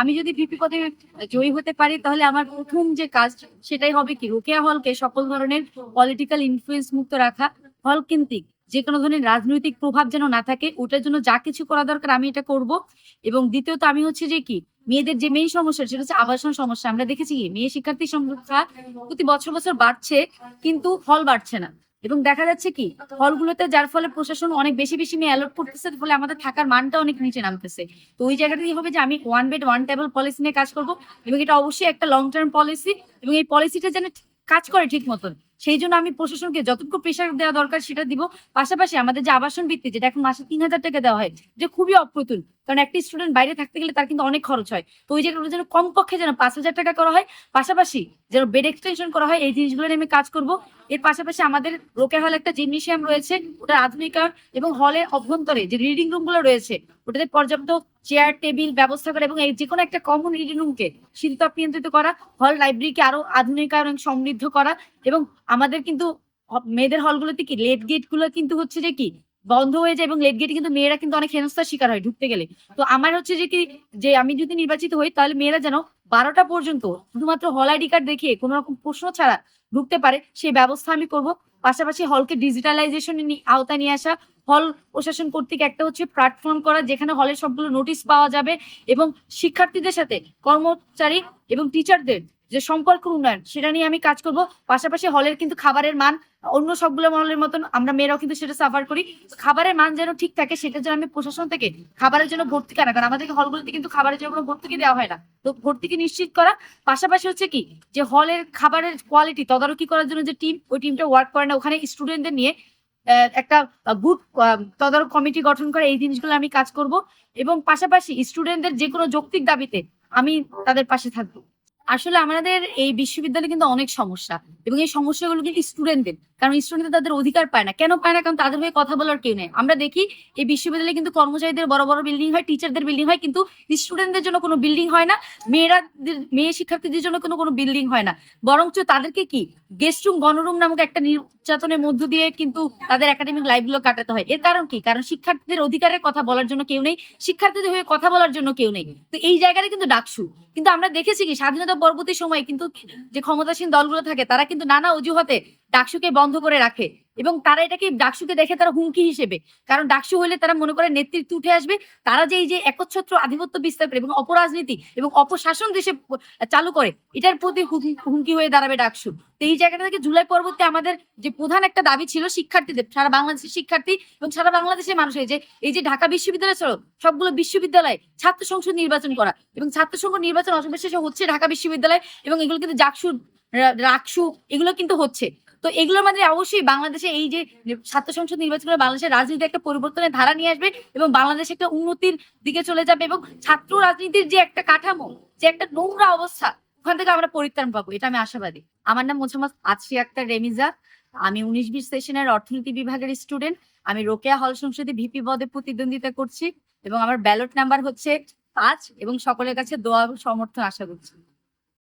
আমি যদি ভিপি পদে জয়ী হতে পারি, তাহলে আমার প্রথম যে কাজ সেটাই হবে কি? রোকেয়া হলকে সকল ধরনের পলিটিক্যাল ইনফ্লুয়েন্স মুক্ত রাখা, হল কেন্দ্রিক যে কোনো ধরনের রাজনৈতিক প্রভাব যেন না থাকে, ওটার জন্য যা কিছু করা দরকার আমি এটা করব। এবং দ্বিতীয়ত আমি হচ্ছে যে কি, মেয়েদের যে মেইন সমস্যা, সেটা হচ্ছে আবাসন সমস্যা। আমরা দেখেছি কি, মেয়ে শিক্ষার্থী সংখ্যা প্রতি বছর বছর বাড়ছে, কিন্তু হল বাড়ছে না। এবং দেখা যাচ্ছে কি, হলগুলোতে যার ফলে প্রশাসন অনেক বেশি বেশি মেয়ে অ্যালোট করতেছে ফলে আমাদের থাকার মানটা অনেক নিচে নামতেছে। তো ওই জায়গাটাই হবে যে আমি one bed one table policy নিয়ে কাজ করব এবং এটা অবশ্যই একটা লং টার্ম পলিসি এবং এই পলিসিটা যেন কাজ করে ঠিক মতন। সেই জন্য আমি প্রশাসনকে যতটুকু প্রেশার দেওয়া দরকার সেটা দিব। পাশাপাশি আমাদের যে আবাসন ভিত্তি, যেটা এখন মাসে তিন হাজার টাকা দেওয়া হয়, যে খুবই অপ্রতুল। কারণ একটি স্টুডেন্ট বাইরে থাকতে গেলে তার কিন্তু অনেক খরচ হয়। তো ওই জায়গাগুলো যেন কমপক্ষে যেন পাঁচ হাজার টাকা করা হয়। পাশাপাশি যেন বেড এক্সটেনশন করা হয়, এই জিনিসগুলো নিয়ে আমি কাজ করব। এর পাশাপাশি আমাদের রোকে হল একটা জিমনেশিয়াম রয়েছে ওটার আধুনিকায়ন এবং হলের অভ্যন্তরে যে রিডিং রুমগুলো রয়েছে, ওটাতে পর্যাপ্ত চেয়ার টেবিল ব্যবস্থা করা এবং এই যে কোনো একটা কমন রিডিং রুমকে শীততাপ নিয়ন্ত্রিত করা হল লাইব্রেরিকে আরও আধুনিকায়ন সমৃদ্ধ করা এবং আমাদের কিন্তু, মেয়েদের হলগুলোতে কি লেট গেটগুলো কিন্তু হচ্ছে যে কি বন্ধ হয়ে যায় এবং লেট গেটে কিন্তু মেয়েরা কিন্তু অনেক হেনস্থার শিকার হয় ঢুকতে গেলে। তো আমার হচ্ছে যে কি, যে আমি যদি নির্বাচিত হই, তাহলে মেয়েরা যেন বারোটা পর্যন্ত শুধুমাত্র হল আইডি কার্ড দেখিয়ে কোনো রকম প্রশ্ন ছাড়া ঢুকতে পারে সেই ব্যবস্থা আমি করব। পাশাপাশি হলকে ডিজিটালাইজেশন আওতায় নিয়ে আসা হল প্রশাসন কর্তৃক একটা হচ্ছে প্ল্যাটফর্ম করা, যেখানে হলের সবগুলো নোটিশ পাওয়া যাবে এবং শিক্ষার্থীদের সাথে কর্মচারী এবং টিচারদের যে সম্পর্ক উন্নয়ন, সেটা নিয়ে আমি কাজ করব। পাশাপাশি হলের কিন্তু খাবারের মান, অন্য সবগুলো মহলের মতন আমরা মেয়েরাও কিন্তু সেটা সাফার করি। খাবারের মান যেন ঠিক থাকে সেটার জন্য আমি প্রশাসন থেকে খাবারের জন্য ভর্তি করা, কারণ আমাদেরকে হলগুলোতে কিন্তু খাবারের জন্য কোনো ভর্তুকি দেওয়া হয় না। তো ভর্তুকি নিশ্চিত করা, পাশাপাশি হচ্ছে কি, যে হলের খাবারের কোয়ালিটি তদারকি করার জন্য যে টিম ওই টিমটা ওয়ার্ক করে না। ওখানে স্টুডেন্টদের নিয়ে একটা গুড তদারক কমিটি গঠন করে এই জিনিসগুলো আমি কাজ করব। এবং পাশাপাশি স্টুডেন্টদের যে কোনো যৌক্তিক দাবিতে আমি তাদের পাশে থাকব। আসলে আমাদের এই বিশ্ববিদ্যালয়ে কিন্তু অনেক সমস্যা এবং এই সমস্যাগুলো কিন্তু স্টুডেন্টদের কারণ স্টুডেন্টদের তাদের অধিকার পায় না। কেন পায় না? কারণ তাদের হয়ে কথা বলার কেউ নেই। আমরা দেখি এই বিশ্ববিদ্যালয়ে কিন্তু কর্মচারীদের বড় বড় বিল্ডিং হয় টিচারদের বিল্ডিং হয়, কিন্তু স্টুডেন্টদের জন্য কোনো বিল্ডিং হয় না মেয়েরা মেয়ে শিক্ষার্থীদের জন্য কোনো কোনো বিল্ডিং হয় না। বরঞ্চ তাদেরকে কি? গেস্ট রুম গণরুম নামক একটা নির্যাতনের মধ্য দিয়ে কিন্তু তাদের একাডেমিক লাইফগুলো কাটাতে হয়। এর কারণ কি? কারণ শিক্ষার্থীদের অধিকারের কথা বলার জন্য কেউ নেই, শিক্ষার্থীদের হয়ে কথা বলার জন্য কেউ নেই। তো এই জায়গাটা কিন্তু ডাকসু। কিন্তু আমরা দেখেছি কি? স্বাধীনতা পরবর্তী সময় কিন্তু যে ক্ষমতাসীন দলগুলো থাকে, তারা কিন্তু নানা অজুহাতে ডাকসুকে বন্ধ করে রাখে। এবং তারা এটাকে ডাকসুকে দেখে তারা হুমকি হিসেবে, কারণ ডাকসু হলে তারা মনে করে নেতৃত্ব উঠে আসবে, তারা যে এই যে একচ্ছত্র আধিপত্য বিস্তার করে এবং অপরাজনীতি এবং অপশাসন দেশে চালু করে, এটার প্রতি হুম- হুমকি হয়ে দাঁড়াবে ডাকসু। তো এই জায়গাটা থেকে জুলাই পরবর্তী আমাদের যে প্রধান একটা দাবি ছিল শিক্ষার্থীদের, সারা বাংলাদেশের শিক্ষার্থী এবং সারা বাংলাদেশের মানুষের যে, এই যে ঢাকা বিশ্ববিদ্যালয় ছাড়াও সবগুলো বিশ্ববিদ্যালয়ে ছাত্র সংসদ নির্বাচন করা এবং ছাত্র সংসদ নির্বাচন অবশেষে হচ্ছে ঢাকা বিশ্ববিদ্যালয় এবং এগুলো কিন্তু জাকসু রা- রাকসু, এগুলো কিন্তু হচ্ছে। তো এগুলোর মধ্যে অবশ্যই বাংলাদেশে এই যে ছাত্র সংসদ নির্বাচন করে বাংলাদেশের রাজনীতি একটা পরিবর্তনের ধারা নিয়ে আসবে এবং বাংলাদেশ একটা উন্নতির দিকে চলে যাবে এবং ছাত্র রাজনীতির যে একটা কাঠামো, যে একটা নোংরা অবস্থা, ওখান থেকে আমরা পরিত্রাণ পাবো, এটা আমি আশাবাদী। আমার নাম মোহাম্মদ আছি আক্তার রেমিজা। আমি উনিশ বিশ সেশনের অর্থনীতি বিভাগের স্টুডেন্ট আমি রোকেয়া হল সংসদে ভিপি পদে প্রতিদ্বন্দ্বিতা করছি এবং আমার ব্যালট নাম্বার হচ্ছে পাঁচ এবং সকলের কাছে দোয়া সমর্থন আশা করছি।